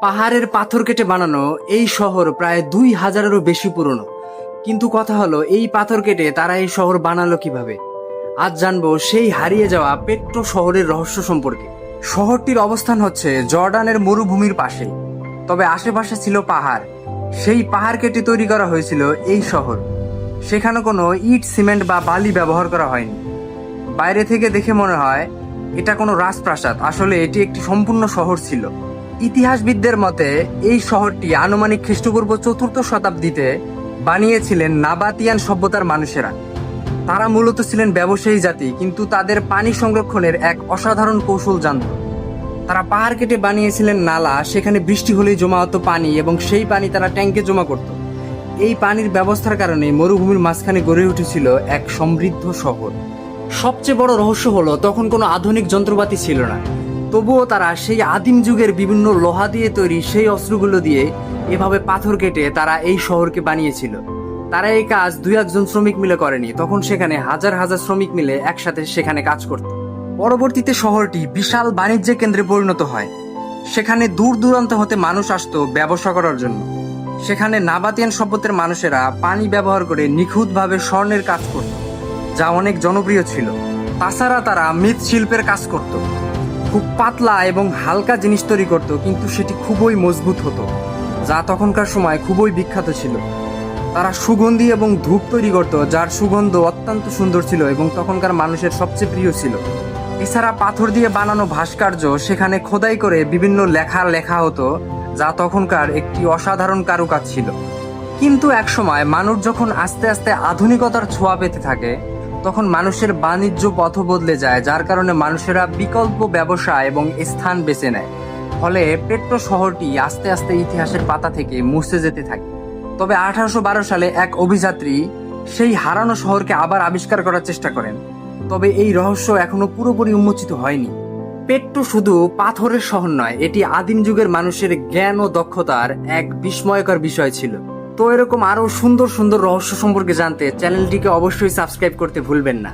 পাহাড়ের পাথর কেটে বানানো এই শহর প্রায় দুই হাজারেরও বেশি পুরনো। কিন্তু কথা হলো, এই পাথর কেটে তারা এই শহর বানালো কীভাবে? আজ জানব সেই হারিয়ে যাওয়া পেট্রো শহরের রহস্য সম্পর্কে। শহরটির অবস্থান হচ্ছে জর্ডানের মরুভূমির পাশে। তবে আশেপাশে ছিল পাহাড়। সেই পাহাড় কেটে তৈরি করা হয়েছিল এই শহর। সেখানে কোনো ইট, সিমেন্ট বা বালি ব্যবহার করা হয়নি। বাইরে থেকে দেখে মনে হয়, এটা কোনো রাজপ্রাসাদ। আসলে এটি একটি সম্পূর্ণ শহর ছিল। ইতিহাসবিদদের মতে, এই শহরটি আনুমানিক খ্রিস্টপূর্ব চতুর্থ শতাব্দীতে বানিয়েছিলেন নাবাতিয়ান সভ্যতার মানুষেরা। তারা মূলত ছিলেন ব্যবসায়ী জাতি, কিন্তু তাদের পানি সংরক্ষণের এক অসাধারণ কৌশল জানত। তারা পাহাড় কেটে বানিয়েছিলেন নালা, সেখানে বৃষ্টি হলেই জমা হতো পানি এবং সেই পানি তারা ট্যাঙ্কে জমা করত। এই পানির ব্যবস্থার কারণে মরুভূমির মাঝখানে গড়ে উঠেছিল এক সমৃদ্ধ শহর। সবচেয়ে বড় রহস্য হলো, তখন কোনো আধুনিক যন্ত্রপাতি ছিল না। তবুও তারা সেই আদিম যুগের বিভিন্ন লোহা দিয়ে তৈরি সেই অস্ত্রগুলো দিয়ে এভাবে পাথর কেটে তারা এই শহরকে বানিয়েছিল। তারা এই কাজ দুই একজন শ্রমিক মিলে করেনি, তখন সেখানে হাজার হাজার শ্রমিক মিলে একসাথে সেখানে কাজ করত। পরবর্তীতে শহরটি বিশাল বাণিজ্য কেন্দ্রে পরিণত হয়। সেখানে দূর দূরান্ত হতে মানুষ আসতো ব্যবসা করার জন্য। সেখানে নাবাতিয়ান সভ্যতার মানুষেরা পানি ব্যবহার করে নিখুঁতভাবে স্বর্ণের কাজ করত, যা অনেক জনপ্রিয় ছিল। তাছাড়া তারা মৃৎশিল্পের কাজ করত। খুব পাতলা এবং হালকা জিনিস তৈরি করত, কিন্তু সেটি খুবই মজবুত হতো, যা তখনকার সময় খুবই বিখ্যাত ছিল। তারা সুগন্ধি এবং ধূপ তৈরি করত, যার সুগন্ধ অত্যন্ত সুন্দর ছিল এবং তখনকার মানুষের সবচেয়ে প্রিয় ছিল। এছাড়া পাথর দিয়ে বানানো ভাস্কর্য সেখানে খোদাই করে বিভিন্ন লেখা লেখা হতো, যা তখনকার একটি অসাধারণ কারুকাজ ছিল। কিন্তু একসময় মানুষ যখন আস্তে আস্তে আধুনিকতার ছোঁয়া পেতে থাকে তখন মানুষের বাণিজ্য পথ বদলে যায়, যার কারণে মানুষেরা বিকল্প ব্যবসা এবং স্থান বেছে নেয়। ফলে পেট্রো শহরটি আস্তে আস্তে ইতিহাসের পাতা থেকে মুছে যেতে থাকে। তবে আঠারোশো বারো সালে এক অভিযাত্রী সেই হারানো শহরকে আবার আবিষ্কার করার চেষ্টা করেন। তবে এই রহস্য এখনও পুরোপুরি উন্মোচিত হয়নি। পেট্রো শুধু পাথরের শহর নয়, এটি আদিম যুগের মানুষের জ্ঞান ও দক্ষতার এক বিস্ময়কর বিষয় ছিল। তো এরকম আরও সুন্দর সুন্দর রহস্য সম্পর্কে জানতে চ্যানেলটিকে অবশ্যই সাবস্ক্রাইব করতে ভুলবেন না।